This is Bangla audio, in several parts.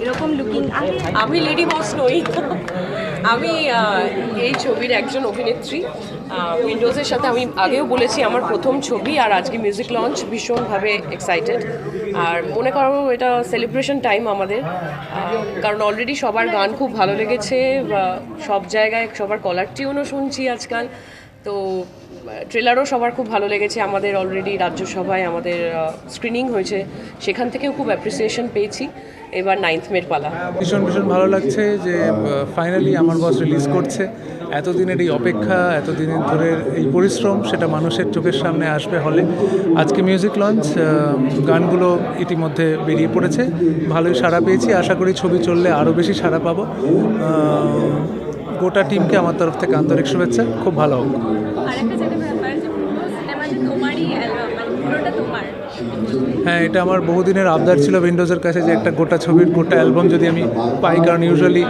এরকম লুকিং আমি লেডি বস নই। আমি এই ছবির একজন অভিনেত্রী উইন্ডোজের সাথে আমি আগেও বলেছি আমার প্রথম ছবি আর আজকে মিউজিক লঞ্চ ভীষণভাবে এক্সাইটেড আর মনে করো এটা সেলিব্রেশন টাইম আমাদের কারণ অলরেডি সবার গান খুব ভালো লেগেছে সব জায়গায় সবার কলার টিউনও শুনছি আজকাল। তো, ট্রেলারও সবার খুব ভালো লেগেছে। আমাদের অলরেডি রাজ্যসভায় আমাদের স্ক্রিনিং হয়েছে। সেখান থেকেও খুব অ্যাপ্রিসিয়েশন পেয়েছি। এবার নাইন্থ মের পালা। ভীষণ ভীষণ ভালো লাগছে যে ফাইনালি আমার বস রিলিজ করছে। এতদিনের এই অপেক্ষা, এতদিনের ধরে এই পরিশ্রম, সেটা মানুষের চোখের সামনে আসবে হলে। আজকে মিউজিক লঞ্চ গানগুলো ইতিমধ্যে বেরিয়ে পড়েছে। ভালোই সাড়া পেয়েছি। আশা করি ছবি চললে আরও বেশি সাড়া পাবো। গোটা টিমকে আমার তরফ থেকে আন্তরিক শুভেচ্ছা। খুব ভালো হোক। মানে হ্যাঁ এটা আমার বহুদিনের আবদার ছিল উইন্ডোজের কাছে যে একটা গোটা ছবির গোটা অ্যালবাম যদি আমি পাই কারণ ইউজুয়ালি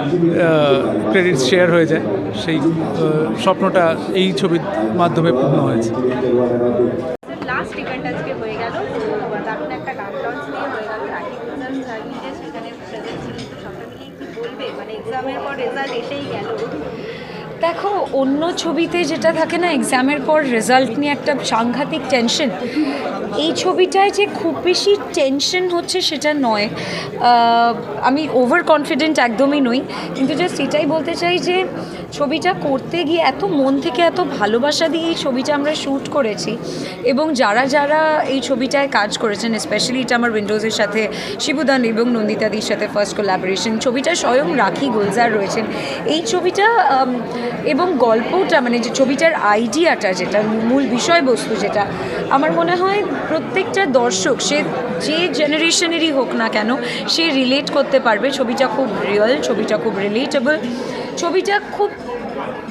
ক্রেডিট শেয়ার হয়ে যায়। সেই স্বপ্নটা এই ছবির মাধ্যমে পূর্ণ হয়েছে লাস্ট ইভেন্ট আজকে হয়ে গেল তো দারুণ একটা গান লঞ্চ নিয়ে হয়ে গেল রাখি গুলজার নিজে সেখানে প্রেজেন্ট ছিলেন তো সবটা মিলিয়ে কি বলবে মানে এক্সামের পর রেজাল্ট এসেই গেল দেখো, অন্য ছবিতে যেটা থাকে না এক্সামের পর রেজাল্ট নিয়ে একটা সাংঘাতিক টেনশন এই ছবিটায় যে খুব বেশি টেনশন হচ্ছে সেটা নয়। আমি ওভার কনফিডেন্ট একদমই নই, কিন্তু জাস্ট এটাই বলতে চাই যে ছবিটা করতে গিয়ে এত মন থেকে এত ভালোবাসা দিয়ে এই ছবিটা আমরা শ্যুট করেছি, এবং যারা যারা এই ছবিটায় কাজ করেছেন স্পেশালি এটা আমার উইন্ডোজের সাথে শিবুদান এবং নন্দিতাদির সাথে ফার্স্ট কোলাবোরেশন ছবিটা স্বয়ং রাখি গুলজার রয়েছেন। এই ছবিটা এবং গল্পটা মানে যে ছবিটার আইডিয়াটা যেটা, মূল বিষয়বস্তু যেটা, আমার মনে হয় প্রত্যেকটা দর্শক, সে যে জেনারেশনেরই হোক না কেন, সে রিলেট করতে পারবে। ছবিটা খুব রিয়েল, ছবিটা খুব রিলেটেবল। ছবিটা খুব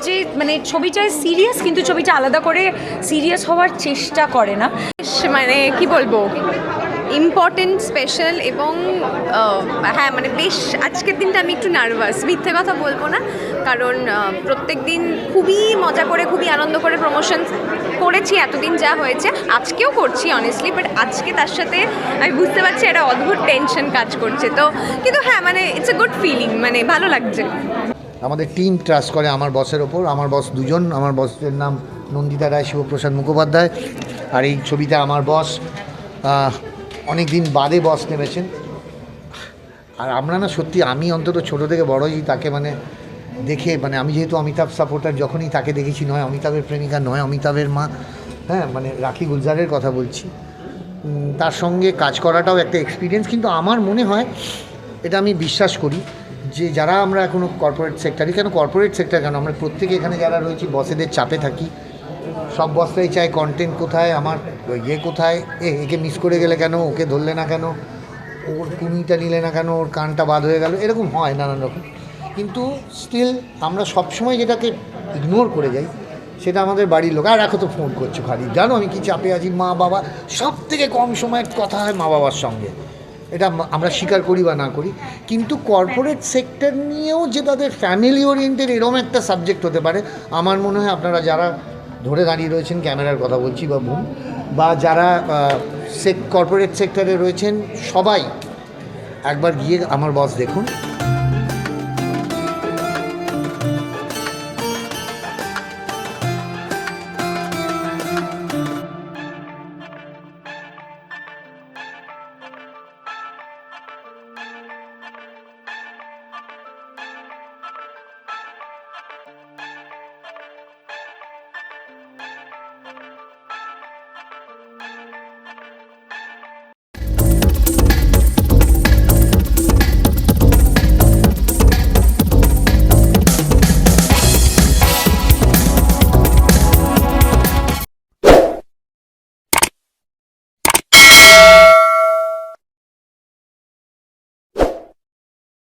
যে মানে ছবিটায় সিরিয়াস, কিন্তু ছবিটা আলাদা করে সিরিয়াস হওয়ার চেষ্টা করে না। মানে কি বলব? ইম্পর্টেন্ট স্পেশাল এবং হ্যাঁ মানে বেশ, আজকের দিনটা আমি একটু নার্ভাস মিথ্যে কথা বলব না, কারণ প্রত্যেক দিন খুবই মজা করে, খুবই আনন্দ করে প্রমোশন করেছি, এতদিন যা হয়েছে। আজকেও করছি অনেস্টলি বাট আজকে তার সাথে আমি বুঝতে পারছি একটা অদ্ভুত টেনশন কাজ করছে। তো, কিন্তু হ্যাঁ মানে ইটস এ গুড ফিলিং মানে ভালো লাগছে। আমাদের টিম ট্রাস্ট করে আমার বসের ওপর। আমার বস দুজন, আমার বসের নাম নন্দিতা রায়, শিবপ্রসাদ মুখোপাধ্যায়, আর এই ছবিতে আমার বস অনেক দিন বাদে বস নেমেছেন। আর আমরা না সত্যি আমি অন্তত ছোট থেকে বড় হয়েছি, তাকে মানে দেখে মানে আমি যেহেতু অমিতাভ সাপোর্টার যখনই তাকে দেখেছি, নয় অমিতাভের প্রেমিকা, নয় অমিতাভের মা হ্যাঁ মানে রাখি গুলজারের কথা বলছি। তার সঙ্গে কাজ করাটাও একটা এক্সপিরিয়েন্স কিন্তু আমার মনে হয়, এটা আমি বিশ্বাস করি, যে যারা আমরা এখনও কর্পোরেট সেক্টরে কেন কর্পোরেট সেক্টর কেন, আমরা প্রত্যেকে এখানে যারা রয়েছি বসেদের চাপে থাকি। সব বসরাই চায় কন্টেন্ট কোথায়, আমার ইয়ে কোথায়? এ, একে মিস করে গেলে কেন? ওকে ধরলে না কেন? ওর কুনিটা নিলে না কেন? ওর কানটা বাদ হয়ে গেল? এরকম হয় নানান রকম। কিন্তু স্টিল আমরা সবসময় যেটাকে ইগনোর করে যাই, সেটা আমাদের বাড়ির লোক। আর এখন তো ফোন করছ খালি। জানো আমি কি চাপে আছি? মা বাবা সব থেকে কম সময়ের কথা হয় মা বাবার সঙ্গে। এটা আমরা স্বীকার করি বা না করি। কিন্তু কর্পোরেট সেক্টর নিয়েও যে তাদের ফ্যামিলি ওরিয়েন্টেড এরম একটা সাবজেক্ট হতে পারে, আমার মনে হয় আপনারা যারা ধরে দাঁড়িয়ে রয়েছেন, ক্যামেরার কথা বলছি বা বুম বা যারা সেক কর্পোরেট সেক্টরে রয়েছেন সবাই একবার গিয়ে আমার বস দেখুন।